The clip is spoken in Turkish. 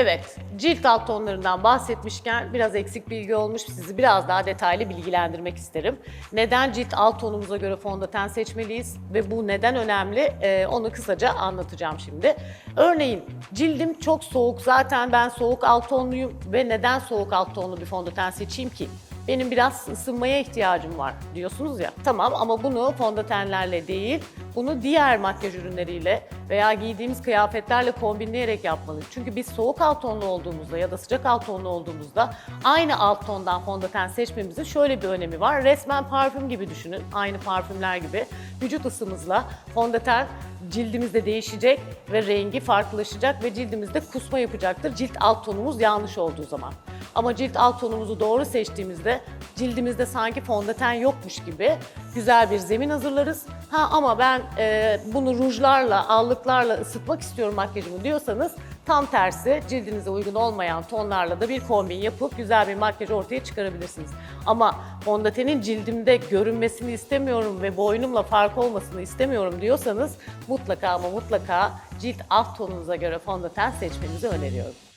Evet, cilt alt tonlarından bahsetmişken biraz eksik bilgi olmuş. Sizi biraz daha detaylı bilgilendirmek isterim. Neden cilt alt tonumuza göre fondöten seçmeliyiz ve bu neden önemli Ee, onu kısaca anlatacağım şimdi. Örneğin cildim çok soğuk. Zaten ben soğuk alt tonluyum ve neden soğuk alt tonlu bir fondöten seçeyim ki? Benim biraz ısınmaya ihtiyacım var diyorsunuz ya. Tamam ama bunu fondötenlerle değil, bunu diğer makyaj ürünleriyle veya giydiğimiz kıyafetlerle kombinleyerek yapmalıyız. Çünkü biz soğuk alt tonlu olduğumuzda ya da sıcak alt tonlu olduğumuzda aynı alt tondan fondöten seçmemizin şöyle bir önemi var. Resmen parfüm gibi düşünün, aynı parfümler gibi. Vücut ısımızla fondöten cildimizde değişecek ve rengi farklılaşacak ve cildimizde kusma yapacaktır. Cilt alt tonumuz yanlış olduğu zaman. Ama cilt alt tonumuzu doğru seçtiğimizde cildimizde sanki fondöten yokmuş gibi güzel bir zemin hazırlarız. Ha ama ben e, bunu rujlarla, allıklarla ısıtmak istiyorum makyajımı diyorsanız tam tersi cildinize uygun olmayan tonlarla da bir kombin yapıp güzel bir makyaj ortaya çıkarabilirsiniz. Ama fondötenin cildimde görünmesini istemiyorum ve boynumla fark olmasını istemiyorum diyorsanız mutlaka ama mutlaka cilt alt tonunuza göre fondöten seçmenizi öneriyorum.